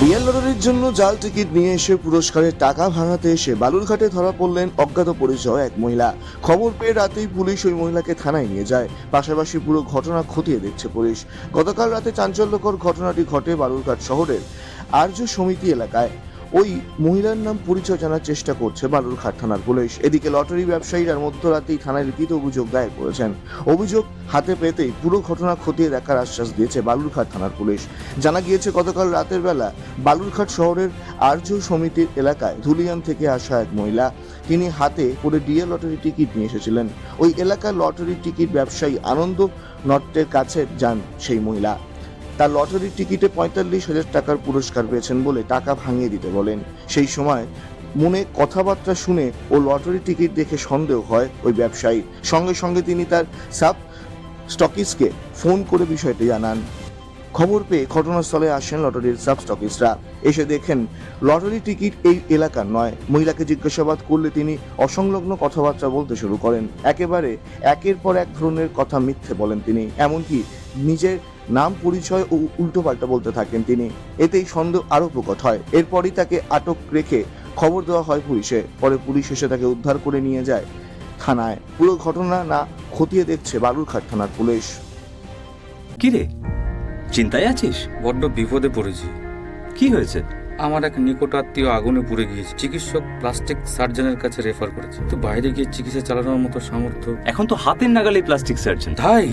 BL লটারির জন্য জাল টিকিট নিয়ে এসে পুরস্কারের টাকা ভাঙাতে এসে বালুরঘাটে ধরা পড়লেন অজ্ঞাত পরিচয় এক মহিলা। খবর পেয়ে রাতেই পুলিশ ওই মহিলাকে থানায় নিয়ে যায়। পাশাপাশি পুরো ঘটনা খতিয়ে দেখছে পুলিশ। গতকাল রাতে চাঞ্চল্যকর ঘটনাটি ঘটে বালুরঘাট শহরের আর্য সমিতি এলাকায়। ওই মহিলার নাম পরিচয় জানার চেষ্টা করছে বালুরঘাট থানার পুলিশ। এদিকে লটারি ব্যবসায়ীরা মধ্যরাতেই থানায় লিখিত অভিযোগ দায়ের করেছেন। অভিযোগ হাতে পেতেই পুরো ঘটনা খতিয়ে দেখার আশ্বাস দিয়েছে বালুরঘাট থানার পুলিশ। জানা গিয়েছে, গতকাল রাতের বেলা বালুরঘাট শহরের আর্য সমিতির এলাকায় ধুলিয়ান থেকে আসা এক মহিলা। তিনি হাতে করে ডিএ লটারি টিকিট নিয়ে এসেছিলেন। ওই এলাকার লটারি টিকিট ব্যবসায়ী আনন্দ নট্টের কাছে যান সেই মহিলা। তার লটারির টিকিটে পঁয়তাল্লিশ হাজার টাকার পুরস্কার পেয়েছেন বলে টাকা ভাঙিয়ে দিতে বলেন। সেই সময় মনে কথাবার্তা শুনে ও লটারি টিকিট দেখে সন্দেহ হয় ওই ব্যবসায়ী। সঙ্গে সঙ্গে তিনি তার সাব স্টকিসকে ফোন করে বিষয়টি জানান। খবর পেয়ে ঘটনাস্থলে আসেন লটারির সাব স্টকিস্টরা এসে দেখেন লটারি টিকিট এই এলাকার নয়। মহিলাকে জিজ্ঞাসাবাদ করলে তিনি অসংলগ্ন কথাবার্তা বলতে শুরু করেন। একেবারে একের পর এক ধরনের কথা মিথ্যে বলেন তিনি। এমনকি নিজের নাম পরিচয় ও উল্টোপাল্টা বলতে থাকেন তিনি। এতেই সন্দেহ আরও প্রকট হয়। এরপরই তাকে আটক রেখে খবর দেওয়া হয় পুলিশে। পরে পুলিশ এসে তাকে উদ্ধার করে নিয়ে যায় থানায়। পুরো ঘটনা না খতিয়ে দেখছে বালুরঘাট থানার পুলিশ। কি রে চিন্তায় আছিস? বড্ড বিপদে পড়েছি। কি হয়েছে? আমার এক নিকট আত্মীয় আগুনে পুড়ে গিয়েছে। চিকিৎসক প্লাস্টিক সার্জনের কাছে রেফার করেছে। তো বাইরে গিয়ে চিকিৎসা চালানোর মতো সামর্থ্য এখন তো হাতের নাগালে প্লাস্টিক সার্জন। ধাই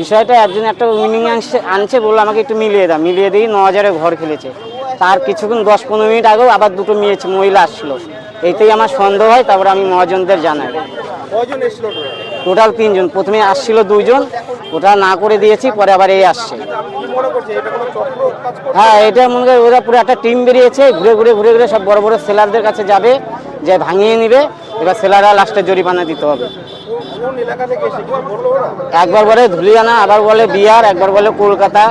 বিষয়টা? একজন একটা উইনিং আনছে বলল আমাকে একটু মিলিয়ে দাও মিলিয়ে দিই ন হাজারে ঘর খেলেছে। তার কিছুক্ষণ দশ পনেরো মিনিট আগেও আবার দুটো মেয়ে মহিলা আসলো। এইতেই আমার সন্দেহ হয় তারপরে আমি মহাজনদের জানাই? টোটাল তিনজন প্রথমে আসছিল দুইজন ওটা না করে দিয়েছি পরে আবার এই আসছে। করছে হ্যাঁ এটা মনে করি ওরা পুরো একটা টিম বেরিয়েছে ঘুরে ঘুরে ঘুরে ঘুরে সব বড় বড় সেলারদের কাছে যাবে যে ভাঙিয়ে নিবে এবার সেলাররা লাস্টে জরিমানা দিতে হবে। একবার বলে ধুলিয়ানা আবার বলে বিহার একবার বলে কলকাতা।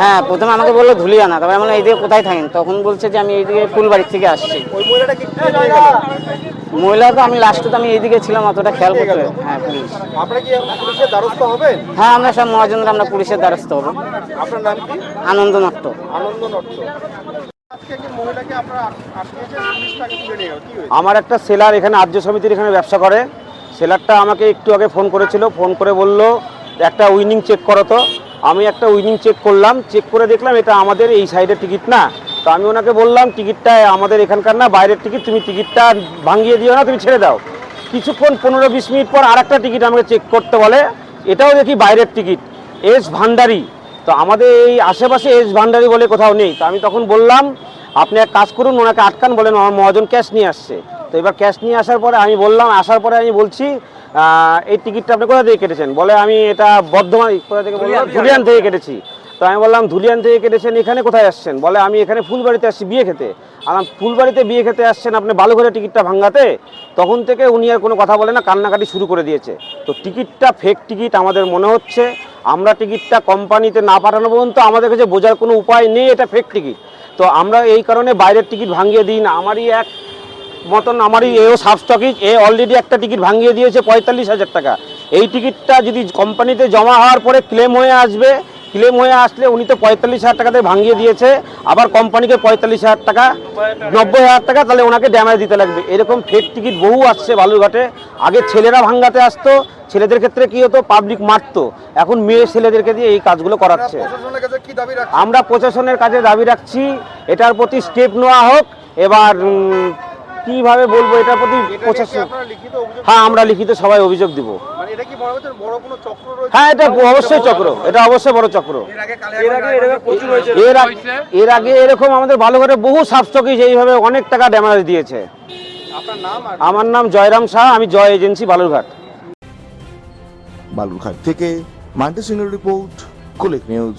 হ্যাঁ প্রথমে আমাকে বলল ধুলিয়ানা তারপরে আমি বললাম, এইদিকে কোথায় থাকেন? তখন বলছে যে আমি এইদিকে ফুলবাড়ির থেকে আসছি। মহিলা তো আমি লাস্টে তো আমি এইদিকে ছিলাম অতটা খেয়াল করতে হ্যাঁ পুলিশ। পুলিশের দ্বারস্থ হবেন? হ্যাঁ আমরা সব মহাজনরা আমরা পুলিশের দ্বারস্থ হব। আপনার নাম আনন্দ নট্ট আনন্দ নট্ট আমার একটা সেলার এখানে, আর্য সমিতির এখানে ব্যবসা করে। সেলারটা আমাকে একটু আগে ফোন করেছিল, ফোন করে বলল, একটা উইনিং চেক করো তো। আমি একটা উইনিং চেক করলাম, চেক করে দেখলাম এটা আমাদের এই সাইডের টিকিট না। তো আমি ওনাকে বললাম, টিকিটটা আমাদের এখানকার না, বাইরের টিকিট, তুমি টিকিটটা ভাঙিয়ে দিও না, তুমি ছেড়ে দাও। কিছুক্ষণ পনেরো বিশ মিনিট পর আরেকটা টিকিট আমাকে চেক করতে বলে, এটাও দেখি বাইরের টিকিট। এস ভান্ডারি তো আমাদের এই আশেপাশে এস ভান্ডারি বলে কোথাও নেই। তো আমি তখন বললাম আপনি এক কাজ করুন ওনাকে আটকান বলেন আমার মহাজন ক্যাশ নিয়ে আসছে। তো এবার ক্যাশ নিয়ে আসার পরে আমি বললাম আসার পরে আমি বলছি এই টিকিটটা আপনি কোথা থেকে কেটেছেন? বলে আমি এটা বর্ধমান কোথা থেকে বললাম? ধুলিয়ান থেকে কেটেছি। তো আমি বললাম ধুলিয়ান থেকে কেটেছেন এখানে কোথায় আসছেন? বলে আমি এখানে ফুলবাড়িতে আসছি বিয়ে খেতে। আমার ফুলবাড়িতে বিয়ে খেতে আসছেন আপনি বালুঘরে টিকিটটা ভাঙাতে? তখন থেকে উনি আর কোনো কথা বলে না কান্নাকাটি শুরু করে দিয়েছে। তো টিকিটটা ফেক টিকিট আমাদের মনে হচ্ছে। আমরা টিকিটটা কোম্পানিতে না পাঠানো পর্যন্ত আমাদের কাছে বোঝার কোনো উপায় নেই, এটা ফেক টিকিট তো আমরা এই কারণে বাইরের টিকিট ভাঙিয়ে দিই না। আমারই এক মতন, আমারই এও সাব স্টকিজ এ অলরেডি একটা টিকিট ভাঙিয়ে দিয়েছে পঁয়তাল্লিশ হাজার টাকা। এই টিকিটটা যদি কোম্পানিতে জমা হওয়ার পরে ক্লেম হয়ে আসবে ক্লেম হয়ে আসলে উনি তো পঁয়তাল্লিশ হাজার টাকাতে ভাঙিয়ে দিয়েছে আবার কোম্পানিকে পঁয়তাল্লিশ হাজার টাকা নব্বই হাজার টাকা তাহলে ওনাকে ড্যামেজ দিতে লাগবে। এরকম ফেক টিকিট বহু আসছে বালুরঘাটে। আগে ছেলেরা ভাঙ্গাতে আসতো ছেলেদের ক্ষেত্রে কি হতো? পাবলিক মারতো। এখন মেয়ে ছেলেদেরকে দিয়ে এই কাজগুলো করাচ্ছে। আমরা প্রশাসনের কাছে দাবি রাখছি এটার প্রতি স্টেপ নেওয়া হোক এবার কীভাবে বলব এটার প্রতি প্রশাসন? হ্যাঁ আমরা লিখিত সবাই অভিযোগ দিব। মানে এটা কি হচ্ছে বড় কোনো চক্র রয়েছে? হ্যাঁ এটা অবশ্যই চক্র। এটা অবশ্যই বড় চক্র। এর আগে এরকম আমাদের বালুঘাটে বহু সাবস্টকিজ এইভাবে অনেক টাকা ড্যামেজ দিয়েছে। আপনার নাম আর আমার নাম জয়রাম শাহ আমি জয় এজেন্সি বালুরঘাট। বালুরঘাট থেকে মান্টি সিংয়ের রিপোর্ট কুলিক নিউজ।